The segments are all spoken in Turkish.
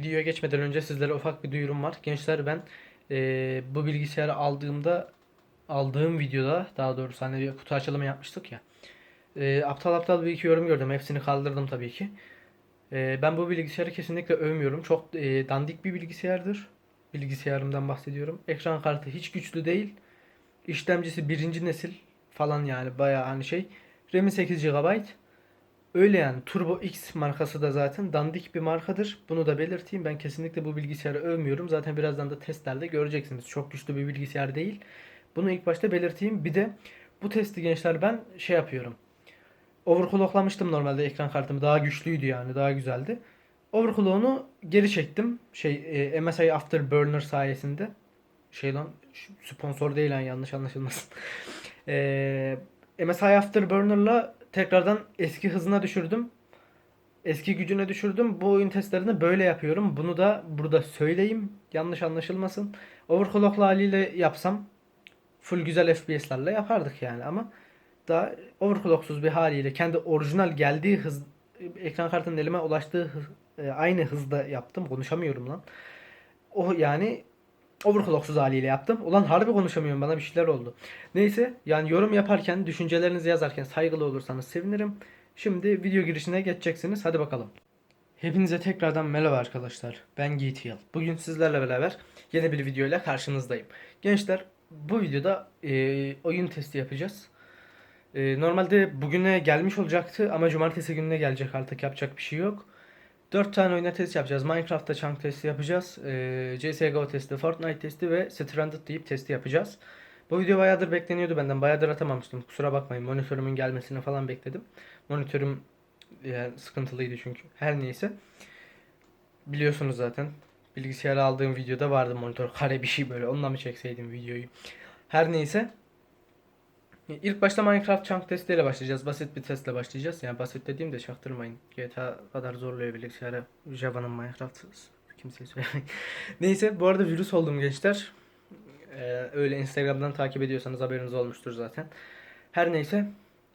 videoya geçmeden önce sizlere ufak bir duyurum var. Gençler ben eee, bu bilgisayarı aldığımda aldığım videoda daha doğrusu hani bir kutu açılımı yapmıştık ya. Eee, aptal aptal bir iki yorum gördüm. Hepsini kaldırdım tabii ki. Eee, ben bu bilgisayarı kesinlikle övmüyorum. Çok eee, dandik bir bilgisayardır. Bilgisayarımdan bahsediyorum. Ekran kartı hiç güçlü değil. İşlemcisi birinci nesil falan yani bayağı hani şey. RAM'i 8 GB. Öyle yani Turbo X markası da zaten dandik bir markadır. Bunu da belirteyim. Ben kesinlikle bu bilgisayarı övmüyorum. Zaten birazdan da testlerde göreceksiniz. Çok güçlü bir bilgisayar değil. Bunu ilk başta belirteyim. Bir de bu testi gençler ben şey yapıyorum. Overclocklamıştım normalde ekran kartımı. Daha güçlüydü yani. Daha güzeldi. Overclock'unu geri çektim. Şey e, MSI Afterburner sayesinde. Şey lan sponsor değil lan yanlış anlaşılmasın. e, MSI Afterburner'la tekrardan eski hızına düşürdüm. Eski gücüne düşürdüm. Bu oyun testlerini böyle yapıyorum. Bunu da burada söyleyeyim. Yanlış anlaşılmasın. Overclock'lu haliyle yapsam full güzel FPS'lerle yapardık yani ama daha overclocksuz bir haliyle kendi orijinal geldiği hız ekran kartının elime ulaştığı hız, e, aynı hızda yaptım. Konuşamıyorum lan. O yani overclocksuz haliyle yaptım. Ulan harbi konuşamıyorum bana bir şeyler oldu. Neyse yani yorum yaparken düşüncelerinizi yazarken saygılı olursanız sevinirim. Şimdi video girişine geçeceksiniz. Hadi bakalım. Hepinize tekrardan merhaba arkadaşlar. Ben GTL. Bugün sizlerle beraber yeni bir video ile karşınızdayım. Gençler bu videoda e, oyun testi yapacağız. E, normalde bugüne gelmiş olacaktı ama cumartesi gününe gelecek artık yapacak bir şey yok. 4 tane oyuna test yapacağız. Minecraft'ta chunk testi yapacağız. E, CSGO testi, Fortnite testi ve Stranded deyip testi yapacağız. Bu video bayağıdır bekleniyordu benden. Bayağıdır atamamıştım. Kusura bakmayın. Monitörümün gelmesini falan bekledim. Monitörüm yani sıkıntılıydı çünkü. Her neyse. Biliyorsunuz zaten. Bilgisayarı aldığım videoda vardı monitör kare bir şey böyle. Onunla mı çekseydim videoyu? Her neyse. İlk başta Minecraft chunk testiyle başlayacağız. Basit bir testle başlayacağız. Yani basit dediğim de çaktırmayın. GTA kadar zorluyor bilgisayarı. Java'nın Minecraft kimseye söylemeyin. Neyse bu arada virüs oldum gençler. Ee, öyle Instagram'dan takip ediyorsanız haberiniz olmuştur zaten. Her neyse.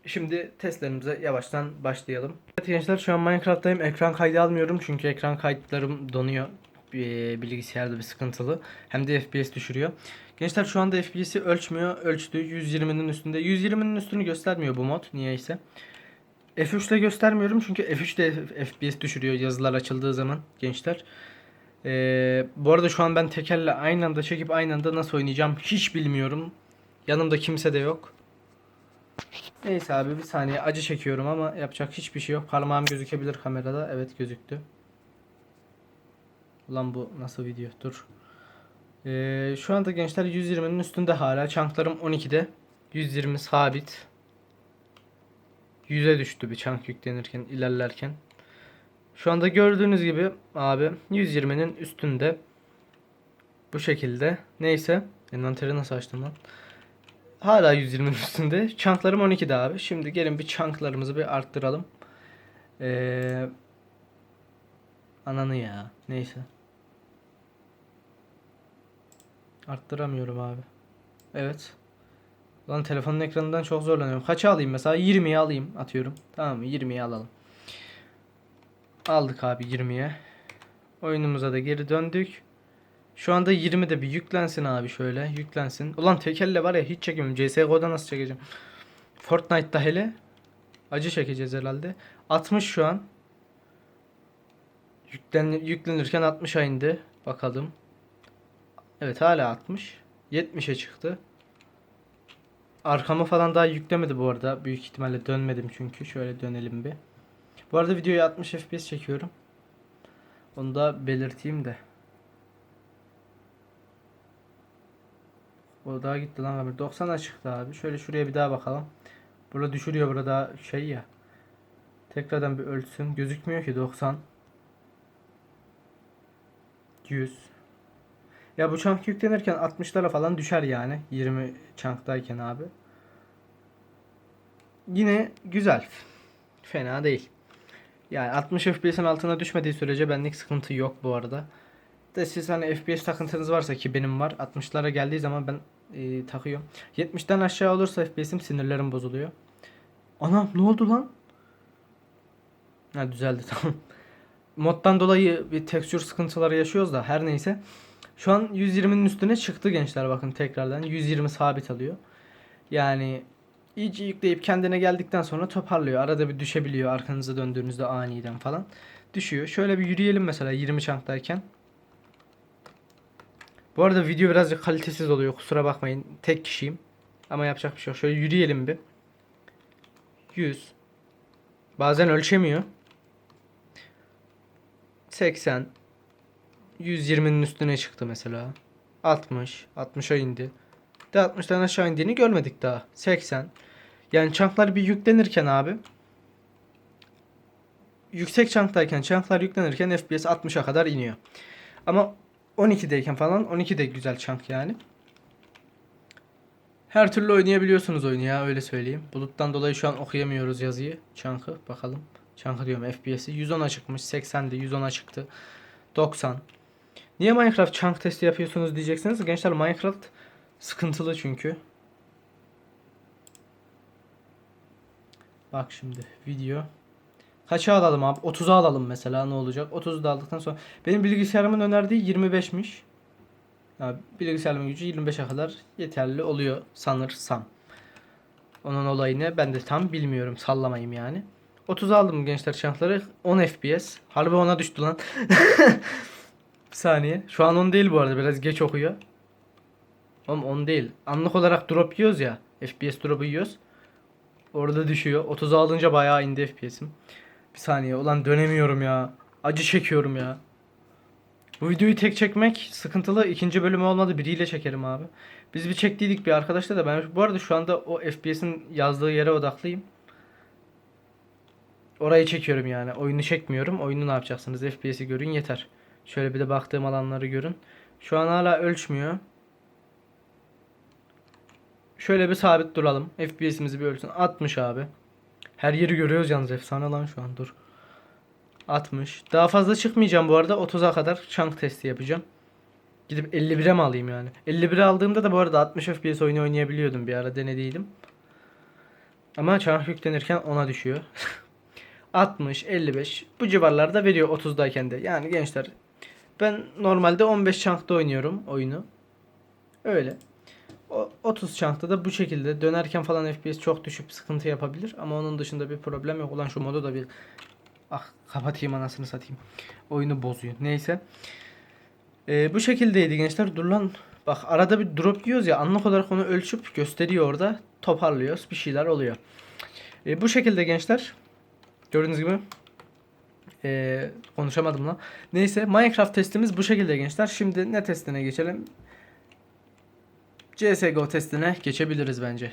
Şimdi testlerimize yavaştan başlayalım. Evet gençler şu an Minecraft'tayım. Ekran kaydı almıyorum çünkü ekran kayıtlarım donuyor. Ee, Bilgisayarda bir sıkıntılı. Hem de FPS düşürüyor. Gençler şu anda FPS'i ölçmüyor. Ölçtü. 120'nin üstünde. 120'nin üstünü göstermiyor bu mod niyeyse. F3'te göstermiyorum çünkü F3 de FPS düşürüyor yazılar açıldığı zaman gençler. Ee, bu arada şu an ben tekerle aynı anda çekip aynı anda nasıl oynayacağım hiç bilmiyorum. Yanımda kimse de yok. Neyse abi bir saniye acı çekiyorum ama yapacak hiçbir şey yok. Parmağım gözükebilir kamerada. Evet gözüktü. Ulan bu nasıl video? Dur. Ee, şu anda gençler 120'nin üstünde hala. Çanklarım 12'de. 120 sabit. 100'e düştü bir çank yüklenirken, ilerlerken. Şu anda gördüğünüz gibi abi 120'nin üstünde. Bu şekilde. Neyse. Envanteri nasıl açtım lan? Hala 120'nin üstünde. Çanklarım 12'de abi. Şimdi gelin bir çanklarımızı bir arttıralım. Ee, ananı ya. Neyse. Arttıramıyorum abi. Evet. Lan telefonun ekranından çok zorlanıyorum. Kaça alayım mesela? 20'ye alayım atıyorum. Tamam mı? 20'ye alalım. Aldık abi 20'ye. Oyunumuza da geri döndük. Şu anda 20'de bir yüklensin abi şöyle. Yüklensin. Ulan tekelle var ya hiç çekemiyorum. CSGO'da nasıl çekeceğim? Fortnite'da hele. Acı çekeceğiz herhalde. 60 şu an. Yüklen, yüklenirken 60'a indi. Bakalım. Evet hala 60. 70'e çıktı. Arkamı falan daha yüklemedi bu arada. Büyük ihtimalle dönmedim çünkü. Şöyle dönelim bir. Bu arada videoyu 60 FPS çekiyorum. Onu da belirteyim de. O daha gitti lan abi. 90'a çıktı abi. Şöyle şuraya bir daha bakalım. Burada düşürüyor burada şey ya. Tekrardan bir ölçsün. Gözükmüyor ki 90. 100. Ya bu chunk yüklenirken 60'lara falan düşer yani. 20 chunktayken abi. Yine güzel. Fena değil. Yani 60 FPS'in altına düşmediği sürece benlik sıkıntı yok bu arada. De siz hani FPS takıntınız varsa ki benim var. 60'lara geldiği zaman ben e, takıyorum. 70'ten aşağı olursa FPS'im sinirlerim bozuluyor. Anam ne oldu lan? Ha düzeldi tamam. moddan dolayı bir tekstür sıkıntıları yaşıyoruz da her neyse. Şu an 120'nin üstüne çıktı gençler bakın tekrardan. 120 sabit alıyor. Yani iyice yükleyip kendine geldikten sonra toparlıyor. Arada bir düşebiliyor arkanıza döndüğünüzde aniden falan. Düşüyor. Şöyle bir yürüyelim mesela 20 çanktayken. Bu arada video birazcık kalitesiz oluyor. Kusura bakmayın. Tek kişiyim. Ama yapacak bir şey yok. Şöyle yürüyelim bir. 100. Bazen ölçemiyor. 80. 120'nin üstüne çıktı mesela. 60. 60'a indi. De 60'tan aşağı indiğini görmedik daha. 80. Yani çanklar bir yüklenirken abi. Yüksek çanktayken çanklar yüklenirken FPS 60'a kadar iniyor. Ama 12'deyken falan 12 de güzel çank yani. Her türlü oynayabiliyorsunuz oyunu ya öyle söyleyeyim. Buluttan dolayı şu an okuyamıyoruz yazıyı. Çankı bakalım. Çankı diyorum FPS'i. 110'a çıkmış. 80'de 110'a çıktı. 90. Niye Minecraft chunk testi yapıyorsunuz diyeceksiniz. Gençler Minecraft sıkıntılı çünkü. Bak şimdi video. Kaça alalım abi? 30'a alalım mesela ne olacak? 30'u da aldıktan sonra. Benim bilgisayarımın önerdiği 25'miş. Ya bilgisayarımın gücü 25'e kadar yeterli oluyor sanırsam. Onun olayını ben de tam bilmiyorum. Sallamayayım yani. 30 aldım gençler çankları. 10 FPS. Harbi ona düştü lan. Bir saniye. Şu an 10 değil bu arada. Biraz geç okuyor. Oğlum 10 değil. Anlık olarak drop yiyoruz ya. FPS drop'u yiyoruz. Orada düşüyor. 30 alınca bayağı indi FPS'im. Bir saniye. Ulan dönemiyorum ya. Acı çekiyorum ya. Bu videoyu tek çekmek sıkıntılı. İkinci bölümü olmadı. Biriyle çekerim abi. Biz bir çektiydik bir arkadaşla da ben bu arada şu anda o FPS'in yazdığı yere odaklıyım. Orayı çekiyorum yani. Oyunu çekmiyorum. Oyunu ne yapacaksınız? FPS'i görün yeter. Şöyle bir de baktığım alanları görün. Şu an hala ölçmüyor. Şöyle bir sabit duralım. FPS'imizi bir ölçsün. 60 abi. Her yeri görüyoruz yalnız efsane lan şu an dur. 60. Daha fazla çıkmayacağım bu arada. 30'a kadar chunk testi yapacağım. Gidip 51'e mi alayım yani? 51'e aldığımda da bu arada 60 FPS oyunu oynayabiliyordum bir ara denediydim. Ama chunk yüklenirken ona düşüyor. 60, 55 bu civarlarda veriyor 30'dayken de. Yani gençler ben normalde 15 chunk'ta oynuyorum oyunu. Öyle. O 30 chunk'ta da bu şekilde dönerken falan FPS çok düşüp sıkıntı yapabilir ama onun dışında bir problem yok. Ulan şu modu da bir ah kapatayım anasını satayım. Oyunu bozuyor. Neyse. Ee, bu şekildeydi gençler. Dur lan bak arada bir drop yiyoruz ya anlık olarak onu ölçüp gösteriyor orada. Toparlıyoruz. Bir şeyler oluyor. Ee, bu şekilde gençler. Gördüğünüz gibi ee, konuşamadım lan. Neyse Minecraft testimiz bu şekilde gençler. Şimdi ne testine geçelim? CSGO testine geçebiliriz bence.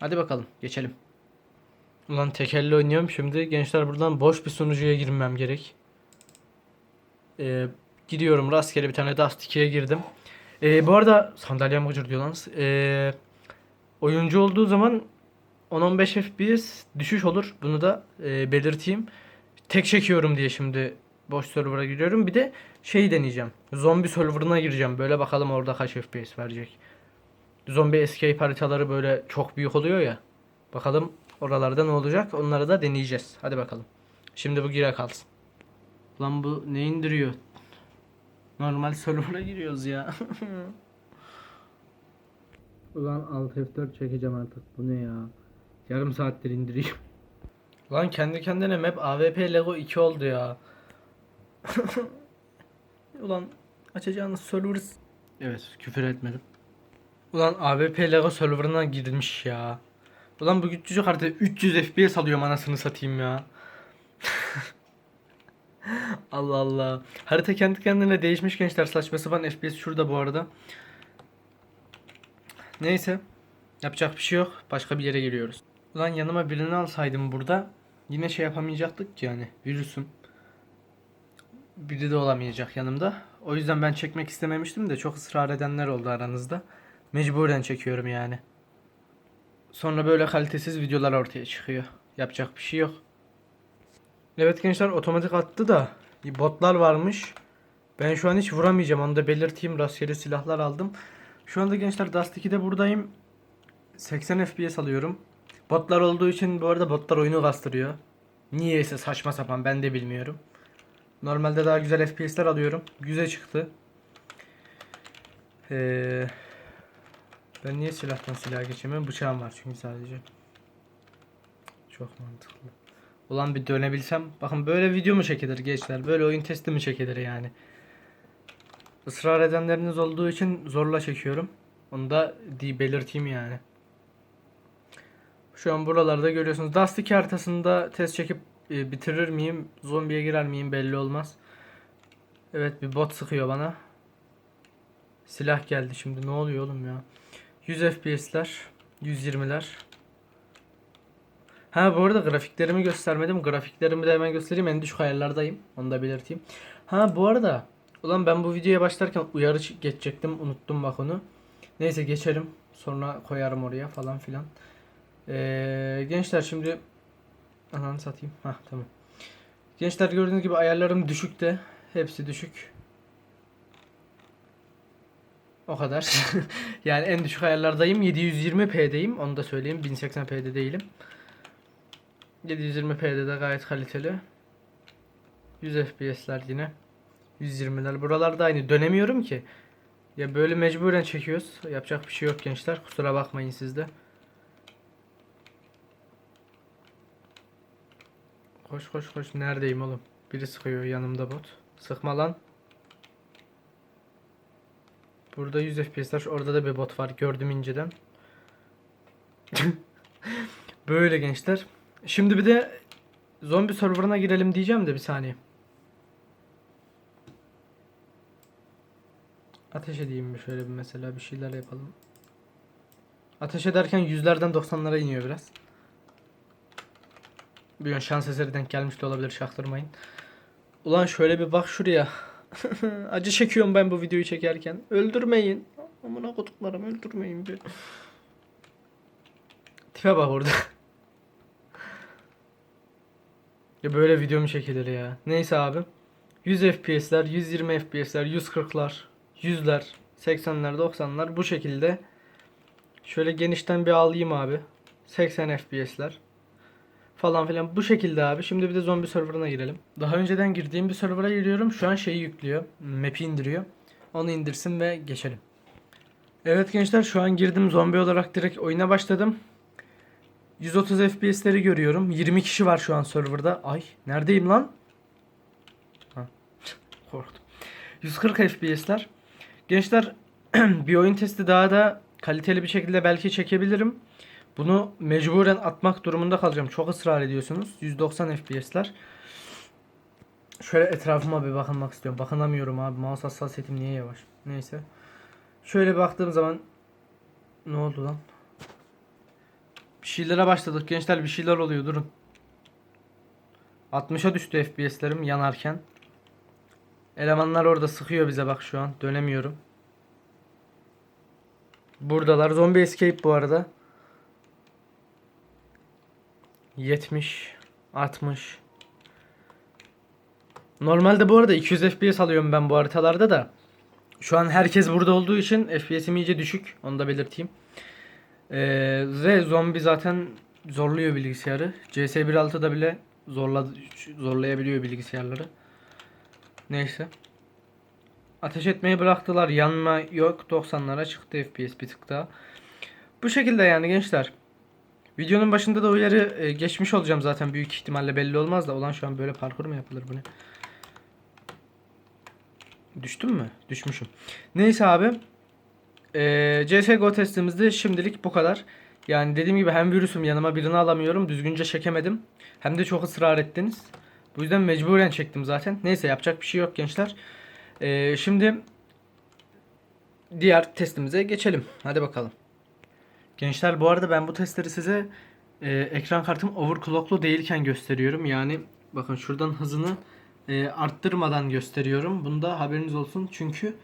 Hadi bakalım geçelim. Ulan tekelli oynuyorum şimdi. Gençler buradan boş bir sunucuya girmem gerek. Ee, gidiyorum rastgele bir tane Dust 2'ye girdim. Ee, bu arada sandalyem gıcır diyor lan. Ee, oyuncu olduğu zaman 10-15 FPS düşüş olur. Bunu da e, belirteyim. Tek çekiyorum diye şimdi boş server'a giriyorum. Bir de şey deneyeceğim. Zombi server'ına gireceğim. Böyle bakalım orada kaç FPS verecek. Zombi escape haritaları böyle çok büyük oluyor ya. Bakalım oralarda ne olacak? Onları da deneyeceğiz. Hadi bakalım. Şimdi bu gire kalsın. Lan bu ne indiriyor? Normal server'a giriyoruz ya. Ulan alt F4 çekeceğim artık. Bu ne ya? Yarım saattir indireyim. Lan kendi kendine map AWP Lego 2 oldu ya. Ulan açacağınız server... Evet küfür etmedim. Ulan AWP Lego serverına girmiş ya. Ulan bu küçücük harita 300 FPS alıyorum anasını satayım ya. Allah Allah. Harita kendi kendine değişmiş gençler saçma sapan FPS şurada bu arada. Neyse. Yapacak bir şey yok. Başka bir yere giriyoruz. Ulan yanıma birini alsaydım burada yine şey yapamayacaktık ki yani virüsüm. Biri de olamayacak yanımda. O yüzden ben çekmek istememiştim de çok ısrar edenler oldu aranızda. Mecburen çekiyorum yani. Sonra böyle kalitesiz videolar ortaya çıkıyor. Yapacak bir şey yok. Evet gençler otomatik attı da botlar varmış. Ben şu an hiç vuramayacağım onu da belirteyim. Rastgele silahlar aldım. Şu anda gençler Dust 2'de buradayım. 80 FPS alıyorum. Botlar olduğu için bu arada botlar oyunu kastırıyor. Niyeyse saçma sapan ben de bilmiyorum. Normalde daha güzel FPS'ler alıyorum. Güzel çıktı. Ee, ben niye silahtan silaha geçemiyorum? Bıçağım var çünkü sadece. Çok mantıklı. Ulan bir dönebilsem. Bakın böyle video mu çekilir gençler? Böyle oyun testi mi çekilir yani? Israr edenleriniz olduğu için zorla çekiyorum. Onu da belirteyim yani. Şu an buralarda görüyorsunuz. Dust 2 haritasında test çekip e, bitirir miyim? Zombiye girer miyim belli olmaz. Evet bir bot sıkıyor bana. Silah geldi şimdi. Ne oluyor oğlum ya? 100 FPS'ler, 120'ler. Ha bu arada grafiklerimi göstermedim. Grafiklerimi de hemen göstereyim. En düşük ayarlardayım. Onu da belirteyim. Ha bu arada ulan ben bu videoya başlarken uyarı geçecektim. Unuttum bak onu. Neyse geçelim. Sonra koyarım oraya falan filan. Ee, gençler şimdi ananı satayım. Ha tamam. Gençler gördüğünüz gibi ayarlarım düşükte. Hepsi düşük. O kadar. yani en düşük ayarlardayım. 720p'deyim. Onu da söyleyeyim. 1080p'de değilim. 720p'de de gayet kaliteli. 100 FPS'ler yine. 120'ler. Buralarda aynı. Dönemiyorum ki. Ya böyle mecburen çekiyoruz. Yapacak bir şey yok gençler. Kusura bakmayın siz Koş koş koş. Neredeyim oğlum? Biri sıkıyor yanımda bot. Sıkma lan. Burada 100 FPS'ler. Orada da bir bot var. Gördüm inceden. Böyle gençler. Şimdi bir de zombi serverına girelim diyeceğim de bir saniye. Ateş edeyim mi şöyle bir mesela bir şeyler yapalım. Ateş ederken yüzlerden 90'lara iniyor biraz. Bir an şans eseri denk gelmiş de olabilir çaktırmayın. Ulan şöyle bir bak şuraya. Acı çekiyorum ben bu videoyu çekerken. Öldürmeyin. Amına koduklarım öldürmeyin bir. Tipe bak orada. ya böyle video mu çekilir ya? Neyse abi. 100 FPS'ler, 120 FPS'ler, 140'lar, 100'ler, 80'ler, 90'lar bu şekilde. Şöyle genişten bir alayım abi. 80 FPS'ler falan filan bu şekilde abi. Şimdi bir de zombi serverına girelim. Daha önceden girdiğim bir server'a giriyorum. Şu an şeyi yüklüyor. Map'i indiriyor. Onu indirsin ve geçelim. Evet gençler şu an girdim zombi olarak direkt oyuna başladım. 130 FPS'leri görüyorum. 20 kişi var şu an serverda. Ay neredeyim lan? Ha. Korktum. 140 FPS'ler. Gençler bir oyun testi daha da kaliteli bir şekilde belki çekebilirim. Bunu mecburen atmak durumunda kalacağım. Çok ısrar ediyorsunuz. 190 FPS'ler. Şöyle etrafıma bir bakınmak istiyorum. Bakınamıyorum abi. Mouse hassasiyetim niye yavaş? Neyse. Şöyle baktığım zaman ne oldu lan? Bir şeylere başladık gençler. Bir şeyler oluyor. Durun. 60'a düştü FPS'lerim yanarken. Elemanlar orada sıkıyor bize bak şu an. Dönemiyorum. Buradalar. Zombie escape bu arada. 70 60 Normalde bu arada 200 FPS alıyorum ben bu haritalarda da. Şu an herkes burada olduğu için FPS'im iyice düşük. Onu da belirteyim. Ee, ve zombi zaten zorluyor bilgisayarı. CS 1.6'da bile zorla, zorlayabiliyor bilgisayarları. Neyse. Ateş etmeyi bıraktılar. Yanma yok. 90'lara çıktı FPS bir tık daha. Bu şekilde yani gençler. Videonun başında da uyarı e, geçmiş olacağım zaten büyük ihtimalle belli olmaz da. Ulan şu an böyle parkur mu yapılır bu ne? Düştüm mü? Düşmüşüm. Neyse abi. E, CSGO testimizde şimdilik bu kadar. Yani dediğim gibi hem virüsüm yanıma birini alamıyorum. Düzgünce çekemedim. Hem de çok ısrar ettiniz. Bu yüzden mecburen çektim zaten. Neyse yapacak bir şey yok gençler. E, şimdi diğer testimize geçelim. Hadi bakalım. Gençler bu arada ben bu testleri size e, ekran kartım overclocklu değilken gösteriyorum. Yani bakın şuradan hızını e, arttırmadan gösteriyorum. Bunda haberiniz olsun. Çünkü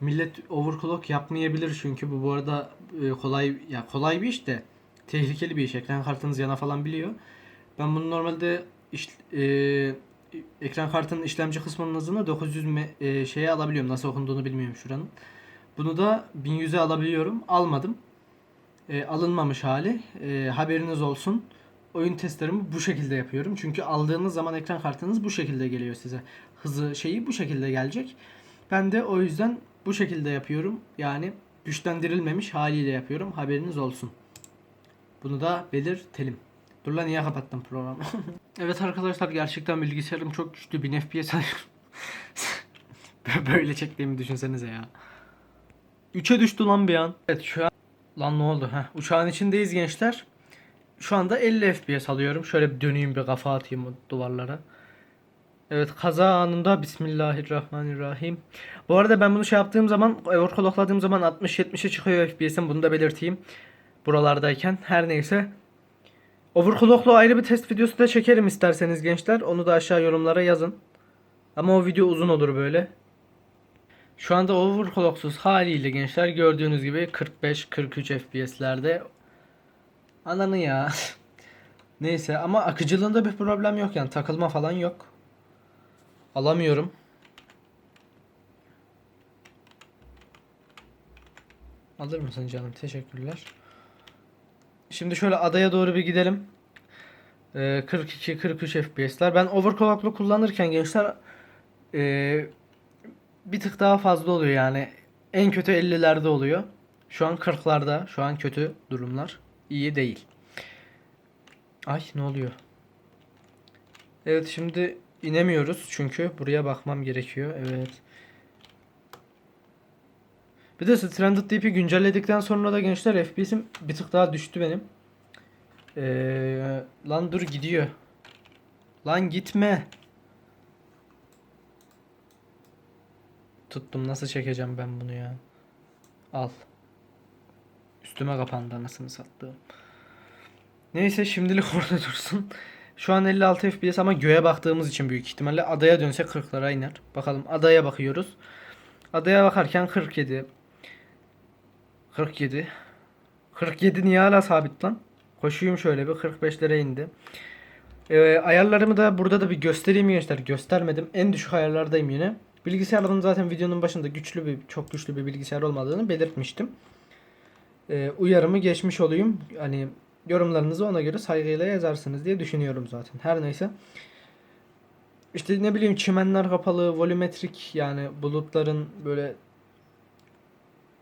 millet overclock yapmayabilir çünkü bu bu arada e, kolay ya kolay bir iş de tehlikeli bir iş. Ekran kartınız yana falan biliyor. Ben bunu normalde iş, e, ekran kartının işlemci kısmının hızını 900 me, e, şeye alabiliyorum. Nasıl okunduğunu bilmiyorum şuranın. Bunu da 1100'e alabiliyorum. Almadım e, alınmamış hali. E, haberiniz olsun. Oyun testlerimi bu şekilde yapıyorum. Çünkü aldığınız zaman ekran kartınız bu şekilde geliyor size. hızı şeyi bu şekilde gelecek. Ben de o yüzden bu şekilde yapıyorum. Yani güçlendirilmemiş haliyle yapıyorum. Haberiniz olsun. Bunu da belirtelim. Dur lan niye kapattım programı? evet arkadaşlar gerçekten bilgisayarım çok güçlü. 1000 FPS. Böyle çektiğimi düşünsenize ya. 3'e düştü lan bir an. Evet şu an lan ne oldu? Heh, uçağın içindeyiz gençler. Şu anda 50 FPS alıyorum. Şöyle bir döneyim bir kafa atayım duvarlara. Evet kaza anında Bismillahirrahmanirrahim. Bu arada ben bunu şey yaptığım zaman overclockladığım zaman 60-70'e çıkıyor FPS'im bunu da belirteyim. Buralardayken her neyse. Overclocklu ayrı bir test videosu da çekerim isterseniz gençler. Onu da aşağı yorumlara yazın. Ama o video uzun olur böyle. Şu anda overclocksuz haliyle gençler gördüğünüz gibi 45-43 FPS'lerde Ananı ya. Neyse ama akıcılığında bir problem yok yani takılma falan yok. Alamıyorum. Alır mısın canım? Teşekkürler. Şimdi şöyle adaya doğru bir gidelim. Ee, 42-43 FPS'ler. Ben overclocklu kullanırken gençler ee, bir tık daha fazla oluyor yani. En kötü 50'lerde oluyor. Şu an 40'larda. Şu an kötü durumlar. İyi değil. Ay ne oluyor? Evet şimdi inemiyoruz çünkü buraya bakmam gerekiyor. Evet. Bir de Stranded Deep'i güncelledikten sonra da gençler FPS'im bir tık daha düştü benim. Ee, lan dur gidiyor. Lan gitme. Tuttum nasıl çekeceğim ben bunu ya. Al. Üstüme kapandı anasını sattığım. Neyse şimdilik orada dursun. Şu an 56 FPS ama göğe baktığımız için büyük ihtimalle adaya dönse 40'lara iner. Bakalım adaya bakıyoruz. Adaya bakarken 47. 47. 47 niye hala sabit lan? Koşuyum şöyle bir 45'lere indi. Ee, ayarlarımı da burada da bir göstereyim gençler. Göstermedim. En düşük ayarlardayım yine. Bilgisayarın zaten videonun başında güçlü bir çok güçlü bir bilgisayar olmadığını belirtmiştim. Ee, uyarımı geçmiş olayım. Hani yorumlarınızı ona göre saygıyla yazarsınız diye düşünüyorum zaten. Her neyse. İşte ne bileyim çimenler kapalı, volümetrik yani bulutların böyle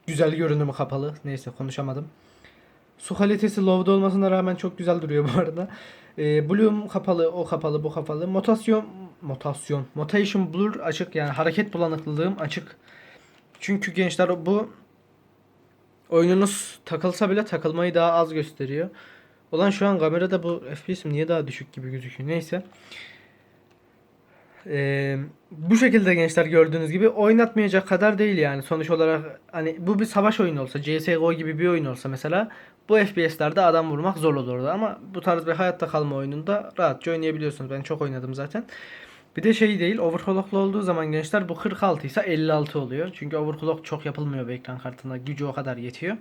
güzel görünümü kapalı. Neyse konuşamadım. Su kalitesi low'da olmasına rağmen çok güzel duruyor bu arada. Ee, bloom kapalı, o kapalı, bu kapalı. Motasyon, motasyon, motation blur açık yani hareket bulanıklılığım açık. Çünkü gençler bu oyununuz takılsa bile takılmayı daha az gösteriyor. Olan şu an kamerada bu FPS'im niye daha düşük gibi gözüküyor. Neyse. Ee, bu şekilde gençler gördüğünüz gibi oynatmayacak kadar değil yani. Sonuç olarak hani bu bir savaş oyunu olsa, CSGO gibi bir oyun olsa mesela bu FPS'lerde adam vurmak zor olurdu ama bu tarz bir hayatta kalma oyununda rahatça oynayabiliyorsunuz. Ben çok oynadım zaten. Bir de şey değil, overclocklu olduğu zaman gençler bu 46 ise 56 oluyor. Çünkü overclock çok yapılmıyor bir ekran kartında. Gücü o kadar yetiyor.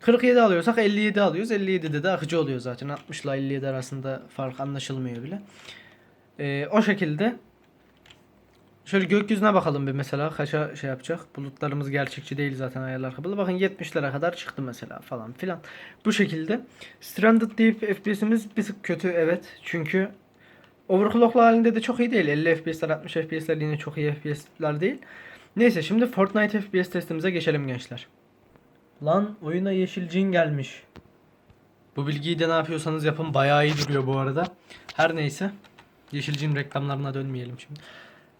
47 alıyorsak 57 alıyoruz. 57'de de akıcı oluyor zaten. 60 ile 57 arasında fark anlaşılmıyor bile. Ee, o şekilde Şöyle gökyüzüne bakalım bir mesela kaça şey yapacak. Bulutlarımız gerçekçi değil zaten ayarlar kapalı. Bakın 70'lere kadar çıktı mesela falan filan. Bu şekilde. Stranded Deep FPS'imiz bir tık kötü evet. Çünkü overclocklu halinde de çok iyi değil. 50 FPS'ler 60 FPS'ler yine çok iyi FPS'ler değil. Neyse şimdi Fortnite FPS testimize geçelim gençler. Lan oyuna yeşil cin gelmiş. Bu bilgiyi de ne yapıyorsanız yapın bayağı iyi duruyor bu arada. Her neyse. Yeşil cin reklamlarına dönmeyelim şimdi.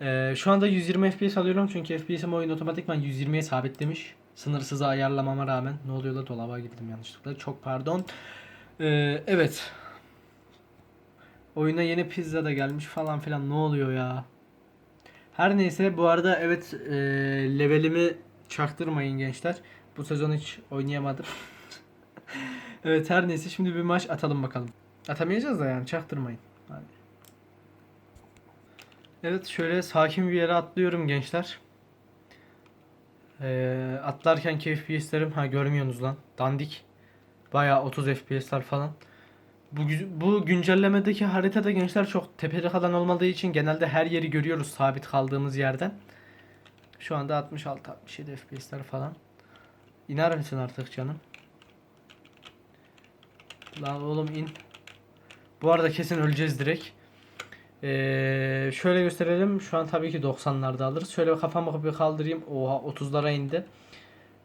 Ee, şu anda 120 FPS alıyorum çünkü FPS'im oyun otomatikman 120'ye sabitlemiş. Sınırsız ayarlamama rağmen. Ne oluyor da dolaba girdim yanlışlıkla. Çok pardon. Ee, evet. Oyuna yeni pizza da gelmiş falan filan. Ne oluyor ya? Her neyse bu arada evet e, levelimi çaktırmayın gençler. Bu sezon hiç oynayamadım. evet her neyse şimdi bir maç atalım bakalım. Atamayacağız da yani çaktırmayın. Hadi. Evet şöyle sakin bir yere atlıyorum gençler. Ee, atlarken keyif FPS'lerim ha görmüyorsunuz lan. Dandik. Bayağı 30 FPS'ler falan. Bu, bu güncellemedeki haritada gençler çok tepeli falan olmadığı için genelde her yeri görüyoruz sabit kaldığımız yerden. Şu anda 66 67 FPS'ler falan. İner misin artık canım? Lan oğlum in. Bu arada kesin öleceğiz direkt. Ee, şöyle gösterelim. Şu an tabii ki 90'larda alırız. Şöyle kafamı bir kaldırayım. Oha 30'lara indi.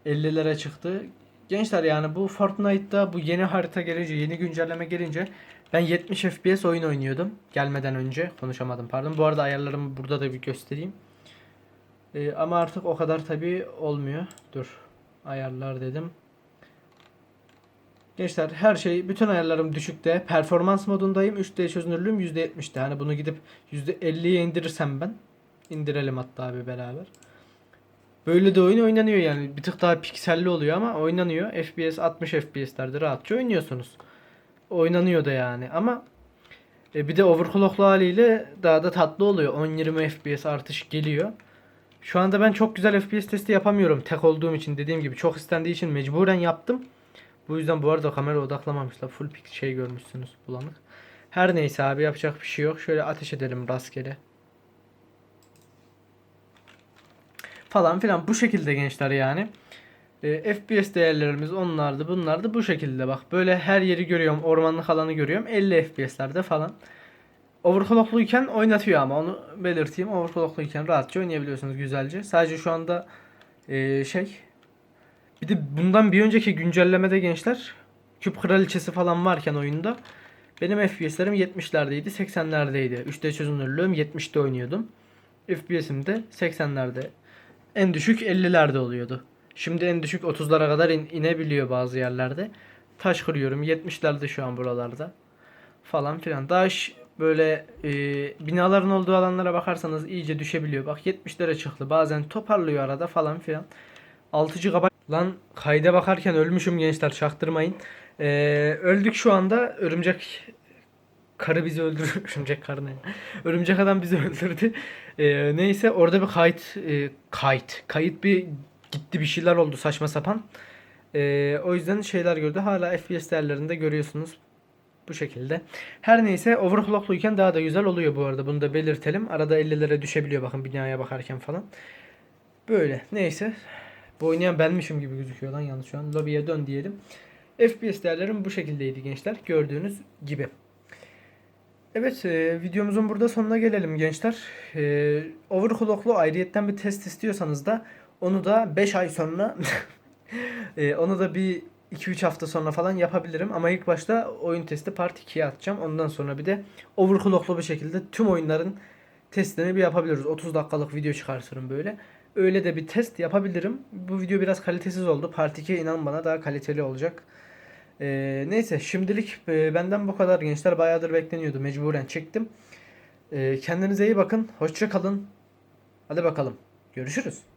50'lere çıktı. Gençler yani bu Fortnite'da bu yeni harita gelince, yeni güncelleme gelince ben 70 FPS oyun oynuyordum. Gelmeden önce konuşamadım pardon. Bu arada ayarlarımı burada da bir göstereyim. Ee, ama artık o kadar tabii olmuyor. Dur. Ayarlar dedim. Gençler her şey bütün ayarlarım düşükte. Performans modundayım. 3D çözünürlüğüm %70'te. Hani bunu gidip %50'ye indirirsem ben. indirelim hatta bir beraber. Böyle de oyun oynanıyor yani. Bir tık daha pikselli oluyor ama oynanıyor. FPS 60 FPS'lerde rahatça oynuyorsunuz. Oynanıyor da yani ama e, bir de overclocklu haliyle daha da tatlı oluyor. 10-20 FPS artış geliyor. Şu anda ben çok güzel FPS testi yapamıyorum tek olduğum için dediğim gibi çok istendiği için mecburen yaptım. Bu yüzden bu arada kamera odaklamamışlar. Full pik şey görmüşsünüz bulanık. Her neyse abi yapacak bir şey yok. Şöyle ateş edelim rastgele. Falan filan bu şekilde gençler yani. E, FPS değerlerimiz onlardı bunlardı bu şekilde bak. Böyle her yeri görüyorum ormanlık alanı görüyorum 50 FPS'lerde falan. Overclockluyken oynatıyor ama onu belirteyim. Overclockluyken rahatça oynayabiliyorsunuz güzelce. Sadece şu anda e, şey bir de bundan bir önceki güncellemede gençler küp kraliçesi falan varken oyunda benim FPS'lerim 70'lerdeydi 80'lerdeydi. 3D çözünürlüğüm 70'te oynuyordum. FPS'im de 80'lerde. En düşük 50'lerde oluyordu. Şimdi en düşük 30'lara kadar in- inebiliyor bazı yerlerde. Taş kırıyorum 70'lerde şu an buralarda. Falan filan. Daha ş- böyle e, binaların olduğu alanlara bakarsanız iyice düşebiliyor. Bak 70'lere çıktı. Bazen toparlıyor arada falan filan. 6 GB lan kayda bakarken ölmüşüm gençler çaktırmayın. E, öldük şu anda. Örümcek karı bizi öldürür. Örümcek karı ne? Örümcek adam bizi öldürdü. E, neyse orada bir kayıt e, kayıt kayıt bir gitti bir şeyler oldu saçma sapan. E, o yüzden şeyler gördü. Hala FPS değerlerinde görüyorsunuz. Bu şekilde. Her neyse overclockluyken daha da güzel oluyor bu arada. Bunu da belirtelim. Arada 50'lere düşebiliyor bakın binaya bakarken falan. Böyle. Neyse. Bu oynayan benmişim gibi gözüküyor lan yalnız şu an. Lobby'ye dön diyelim. FPS değerlerim bu şekildeydi gençler. Gördüğünüz gibi. Evet e, videomuzun burada sonuna gelelim gençler. E, overclocklu ayrıyetten bir test istiyorsanız da onu da 5 ay sonra e, onu da bir 2-3 hafta sonra falan yapabilirim. Ama ilk başta oyun testi part 2'ye atacağım. Ondan sonra bir de overclocklu bir şekilde tüm oyunların testini bir yapabiliriz. 30 dakikalık video çıkartırım böyle. Öyle de bir test yapabilirim. Bu video biraz kalitesiz oldu. Part 2 inan bana daha kaliteli olacak. Ee, neyse şimdilik e, benden bu kadar gençler. Bayağıdır bekleniyordu. Mecburen çektim. Ee, kendinize iyi bakın. Hoşça kalın. Hadi bakalım. Görüşürüz.